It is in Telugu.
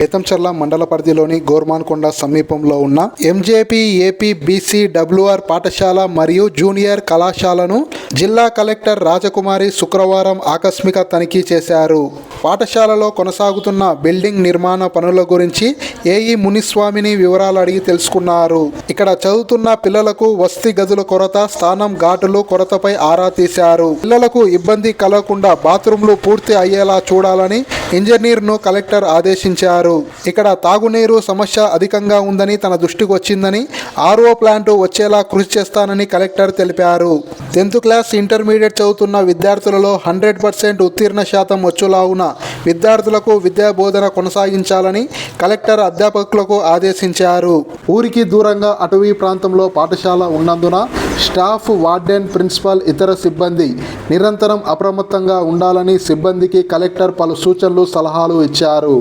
బేతంచెర్ల మండల పరిధిలోని గోర్మాన్కొండ సమీపంలో ఉన్న ఎంజేపీ ఏపీ బీసీ డబ్ల్యూఆర్ పాఠశాల మరియు జూనియర్ కళాశాలను జిల్లా కలెక్టర్ రాజకుమారి శుక్రవారం ఆకస్మిక తనిఖీ చేశారు. పాఠశాలలో కొనసాగుతున్న బిల్డింగ్ నిర్మాణ పనుల గురించి ఏఈ మునిస్వామిని వివరాలు అడిగి తెలుసుకున్నారు. ఇక్కడ చదువుతున్న పిల్లలకు వసతి గదుల కొరత స్థానం ఘాటులు కొరతపై ఆరా తీశారు. పిల్లలకు ఇబ్బంది కలగకుండా బాత్రూంలు పూర్తి అయ్యేలా చూడాలని ఇంజనీర్ను కలెక్టర్ ఆదేశించారు. ఇక్కడ తాగునీరు సమస్య అధికంగా ఉందని తన దృష్టికి వచ్చిందని ఆర్ఓ ప్లాంటు వచ్చేలా కృషి చేస్తానని కలెక్టర్ తెలిపారు. టెన్త్ క్లాస్ ఇంటర్మీడియట్ చదువుతున్న విద్యార్థులలో హండ్రెడ్ పర్సెంట్ ఉత్తీర్ణ శాతం వచ్చులావున విద్యార్థులకు విద్యా బోధన కొనసాగించాలని కలెక్టర్ అధ్యాపకులకు ఆదేశించారు. ఊరికి దూరంగా అటవీ ప్రాంతంలో పాఠశాల ఉన్నందున స్టాఫ్ వార్డెన్ ప్రిన్సిపల్ ఇతర సిబ్బంది నిరంతరం అప్రమత్తంగా ఉండాలని సిబ్బందికి కలెక్టర్ పలు సూచనలు సలహాలు ఇచ్చారు.